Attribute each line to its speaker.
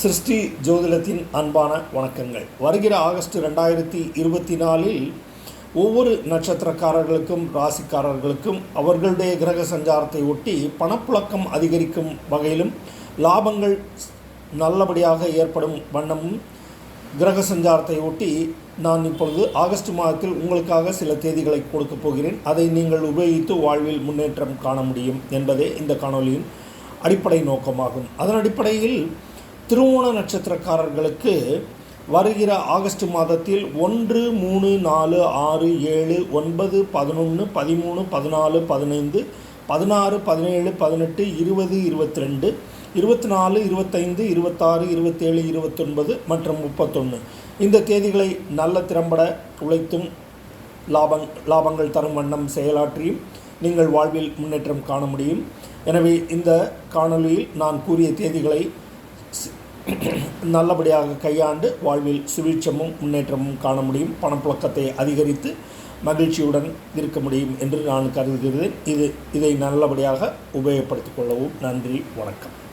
Speaker 1: சிருஷ்டி ஜோதிடத்தின் அன்பான வணக்கங்கள். வருகிற ஆகஸ்ட் ரெண்டாயிரத்தி இருபத்தி நாலில் ஒவ்வொரு நட்சத்திரக்காரர்களுக்கும் ராசிக்காரர்களுக்கும் அவர்களுடைய கிரக சஞ்சாரத்தை ஒட்டி பணப்புழக்கம் அதிகரிக்கும் வகையிலும் லாபங்கள் நல்லபடியாக ஏற்படும் வண்ணமும் கிரக சஞ்சாரத்தை ஒட்டி நான் இப்பொழுது ஆகஸ்ட் மாதத்தில் உங்களுக்காக சில தேதிகளை கொடுக்கப் போகிறேன். அதை நீங்கள் உபயோகித்து வாழ்வில் முன்னேற்றம் காண முடியும் என்பதே இந்த காணொலியின் அடிப்படை நோக்கமாகும். அதன் அடிப்படையில் திருவோண நட்சத்திரக்காரர்களுக்கு வருகிற ஆகஸ்ட் மாதத்தில் ஒன்று மூணு நாலு ஆறு ஏழு ஒன்பது பதினொன்று பதிமூணு பதினாலு பதினைந்து பதினாறு பதினேழு பதினெட்டு இருபது இருபத்தி ரெண்டு இருபத்தி நாலு இருபத்தைந்து இருபத்தாறு இருபத்தேழு இருபத்தொன்பது மற்றும் முப்பத்தொன்று இந்த தேதிகளை நல்ல திறம்பட உழைத்தும் லாபங் லாபங்கள் தரும் வண்ணம் செயலாற்றியும் நீங்கள் வாழ்வில் முன்னேற்றம் காண முடியும். எனவே இந்த காணொளியில் நான் கூறிய தேதிகளை நல்லபடியாக கையாண்டு வாழ்வில் சுவீட்சமும் முன்னேற்றமும் காண முடியும். பணப்புழக்கத்தை அதிகரித்து மகிழ்ச்சியுடன் இருக்க முடியும் என்று நான் கருதுகிறேன். இது இதை நல்லபடியாக உபயோகப்படுத்திக் கொள்ளவும். நன்றி வணக்கம்.